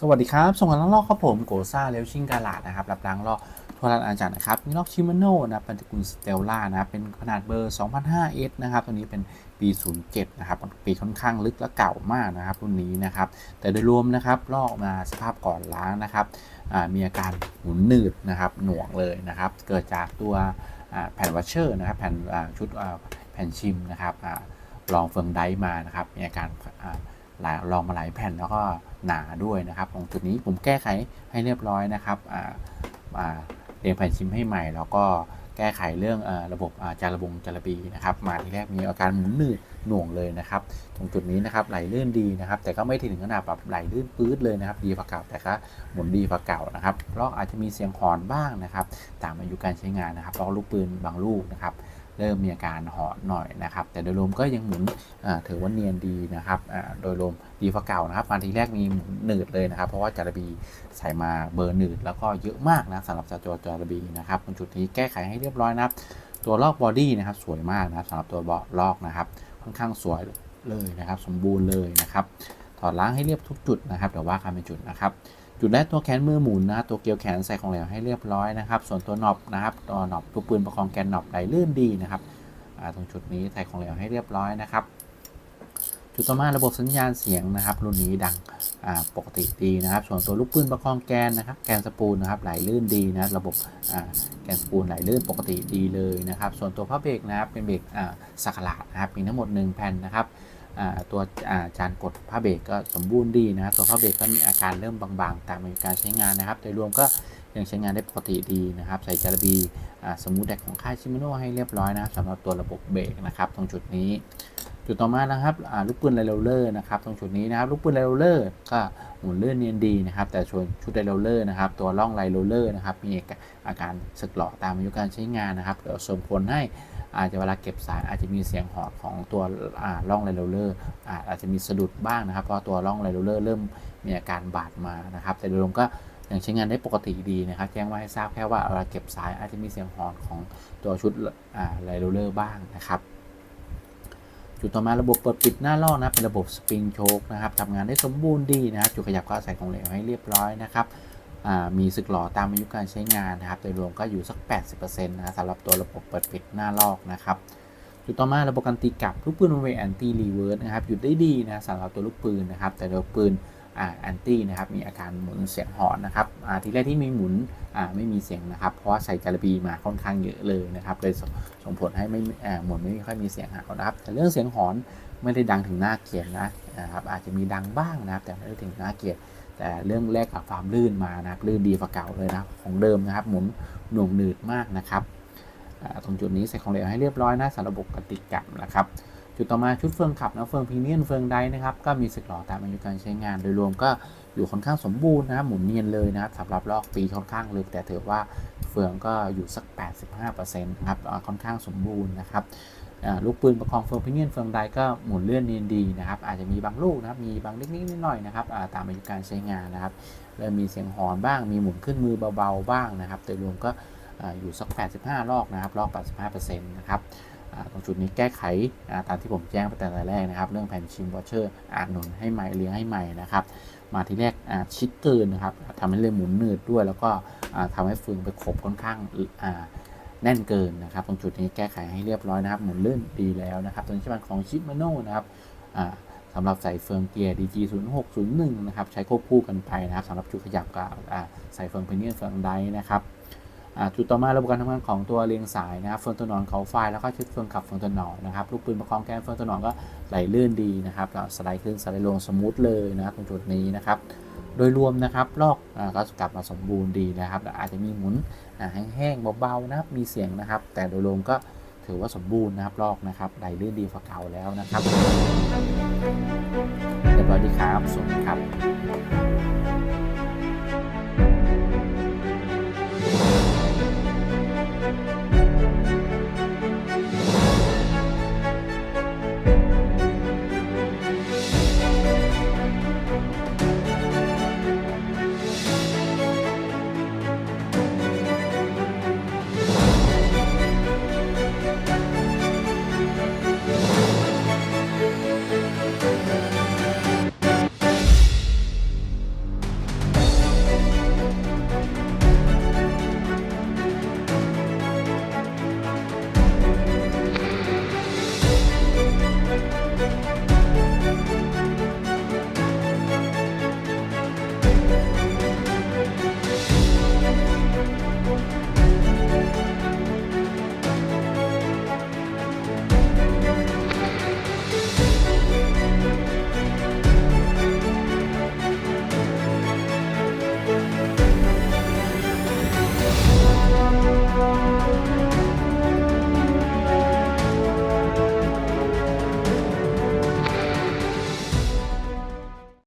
สวัสดีครับ ส่งกันล้างลอกครับผมโกซ่าเลลชิงกาลาดนะครับรับล้างลอกทั่วร้านอาจารย์นะครับนี่ลอกชิมาโน่นะเป็นตระกูลสเตลล่านะเป็นขนาดเบอร์ 2005S นะครับตัวนี้เป็นปี 07 นะครับปีค่อนข้างลึกและเก่ามากนะครับรุ่นนี้นะครับ แต่โดยรวมนะครับลอกมาสภาพก่อนล้างนะครับมีอาการหมุนหนืดนะครับหน่วงเลยนะครับ เกิดจากตัวแผ่นวัชเชอร์นะครับแผ่นชุดแผ่นชิมนะครับลองเฟืองไดมานะครับมีอาการลองมาหลายแผ่นแล้วก็ หนาด้วยนะครับ ตรงจุดนี้ผมแก้ไขให้เรียบร้อยนะครับอ่าอ่าเรียงแผ่นชิมให้ใหม่ แล้วก็แก้ไขเรื่องอระบบจารบงจารบีนะครับ มาทีแรกมีอาการหมุนหนืดหน่วงเลยนะครับ ตรงจุดนี้นะครับไหลลื่นดีนะครับ แต่ก็ไม่ถึงขนาดแบบไหลลื่นปื๊ดเลยนะครับ ดีกว่าเก่าแต่ก็หมุนดีกว่าเก่านะครับลอกอาจจะมีเสียงหอนบ้างนะครับ ตามอายุการใช้งานนะครับลอกลูกปืนบางลูกนะครับ เริ่มมีอาการหอนหน่อยนะครับ แต่โดยรวมก็ยังหมุนอ่าถือว่าเนียนดีนะครับโดยรวมดีกว่าเก่านะครับมาทีแรกมีหมุนหนืดเลยนะครับ เพราะว่าจารบีใส่มาเบอร์หนืดแล้วก็เยอะมากนะสำหรับตัวจารบีนะครับตรงจุดนี้แก้ไขให้เรียบร้อยนะครับ ตัวลอกบอดี้นะครับสวยมากนะครับสำหรับตัวเบาะลอกนะครับ ค่อนข้างสวยเลยนะครับ สมบูรณ์เลยนะครับถอดล้างให้เรียบทุกจุดนะครับเดี๋ยวว่ากันเป็นจุดนะครับ จุดแรกตัวแขนมือหมุนนะตัวเกลียวแขนใส่ของเหลวให้เรียบร้อยนะครับ ส่วนตัวน็อปนะครับตัวน็อปตัวปืนประคองแกนน็อปไหลลื่นดีนะครับตรงจุดนี้ใส่ของเหลวให้เรียบร้อยนะครับจุดต่อมาระบบสัญญาณเสียงนะครับ รุ่นนี้ดังปกติดีนะครับ ส่วนตัวลูกปืนประคองแกนนะครับ แกนสปูลนะครับไหลลื่นดีนะระบบแกนสปูลไหลลื่นปกติดีเลยนะครับ ส่วนตัวผ้าเบรกนะครับเป็นเบรกสักหลาดนะครับมีทั้งหมด 1 แผ่นนะครับ ตัวจานกดผ้าเบรกก็สมบูรณ์ดีนะครับตัวผ้าเบรกก็มีอาการเริ่มบางๆ ตามอายุการใช้งานนะครับโดยรวมก็ยังใช้งานได้ปกติดีนะครับ ใส่จารบีสมูทแดกของค่ายชิมิโนให้เรียบร้อยนะครับสำหรับตัวระบบเบรกนะครับตรงจุดนี้ จุดต่อมานะครับลูกปืนไลโรเลอร์นะครับตรงจุดนี้นะครับลูกปืนไลโรเลอร์ก็หมุนเลื่อนเนียนดีนะครับ แต่ส่วนชุดไลโรเลอร์นะครับ ตัวร่องไลโรเลอร์นะครับมีอาการสึกหล่อตามอายุการใช้งานนะครับเดี๋ยวส่งผลให้อาจจะเวลาเก็บสายอาจจะมีเสียงหอดของตัวอ่าร่องไลโรเลอร์อาจจะมีสะดุดบ้างนะครับ เพราะตัวร่องไลโรเลอร์เริ่มมีอาการบาดมานะครับ แต่โดยรวมก็ยังใช้งานได้ปกติดีนะครับ แจ้งว่าให้ทราบแค่ว่าเวลาเก็บสายอาจจะมีเสียงหอนของตัวชุดไลโรเลอร์บ้างนะครับ จุดต่อมาระบบเปิดปิดหน้าลอนะเป็นระบบสปริงโชคนะครับทำงานได้สมบูรณ์ดีนะครับจุดขยับก็ใส่ของเหลวให้เรียบร้อยนะครับมีสึกหล่อตามอายุการใช้งานนะครับโดยรวมก็อยู่สัก 80%นะสำหรับตัวระบบเปิดปิดหน้าลอกนะครับจุดต่อมาระบบการตีกลับลูกปืนเป็นแอนตี้รีเวิร์สนะครับหยุดได้ดีนะสำหรับตัวลูกปืนนะครับแต่ตัวปืน แอนตี้นะครับมีอาการหมุนเสียงหอนนะครับอาทีแรกที่มีหมุนอ่าไม่มีเสียงนะครับ เพราะว่าใส่จาระบีมาค่อนข้างเยอะเลยนะครับเลยส่งส่งผลให้ไม่หมุนไม่ค่อยมีเสียงหาวนะครับแต่เรื่องเสียงหอนไม่ได้ดังถึงหน้าเกลียดนะนะครับอาจจะมีดังบ้างนะครับแต่ไม่ได้ถึงหน้าเกลียดแต่เรื่องแรกกับความลื่นมานะครับลื่นดีกว่าเก่าเลยนะของเดิมนะครับหมุนหน่วงหนืดมากนะครับตรงจุดนี้ใส่ของเหลวให้เรียบร้อยนะสำหรับบบกติกรรมนะครับ จุดต่อมาชุดเฟืองขับนะเฟืองพรีเมียมเฟืองไดนะครับก็มีสึกหล่อตามอายุการใช้งานโดยรวมก็อยู่ค่อนข้างสมบูรณ์นะครับหมุนเนียนเลยนะครับสำหรับลอกปีค่อนข้างลึกแต่ถือว่าเฟืองก็อยู่สัก 85%นะครับค่อนข้างสมบูรณ์นะครับลูกปืนประคองเฟืองพรีเมียมเฟืองไดก็หมุนเลื่อนเนียนดีนะครับอาจจะมีบางลูกนะครับมีบางเล็กนิดหน่อยนะครับตามอายุการใช้งานนะครับเริ่มมีเสียงหอนบ้าง มีหมุนขึ้นมือเบาๆบ้างนะครับโดยรวมก็อยู่สัก 85 ลอกนะครับลอก 85%นะครับ ตรงจุดนี้แก้ไขตามที่ผมแจ้งไปแต่แรกนะครับ เรื่องแผ่นชิมวอเชอร์อ่านหนุนให้ใหม่เลี้ยงให้ใหม่นะครับ มาที่แรกชิดเกินนะครับทำให้เลยหมุนหนืดด้วย แล้วก็อ่าทำให้ฟืนไปขบค่อนข้างแน่นเกินนะครับ ตรงจุดนี้แก้ไขให้เรียบร้อยนะครับ หมุนลื่นดีแล้วนะครับตัวนี้ใช้เป็นของชิปมาโน่นะครับอ่าสำหรับใส่เฟืองเกียร์ DG 0 6 0 1นะครับ ใช้ควบคู่กันไปนะครับสำหรับจุดขยับกับใส่เฟืองเพนเนียนเฟืองไดนะครับ จุดต่อมาระบบการทำงานของตัวเรียงสายนะครับเฟืองตัวนอนเขาไฟแล้วก็ชุดเฟืองขับเฟืองตัวนอนนะครับลูกปืนประคองแกนเฟืองตัวนอนก็ไหลลื่นดีนะครับสไลด์ขึ้นสไลด์ลงสมูทเลยนะครับตรงจุดนี้นะครับโดยรวมนะครับลอกก็กลับมาสมบูรณ์ดีนะครับอาจจะมีหมุนแห้งๆเบาๆนะครับมีเสียงนะครับ แต่โดยรวมก็ถือว่าสมบูรณ์นะครับลอกนะครับไหลลื่นดีกว่าเก่าแล้วนะครับเรียบร้อยดีครับสวัสดีครับ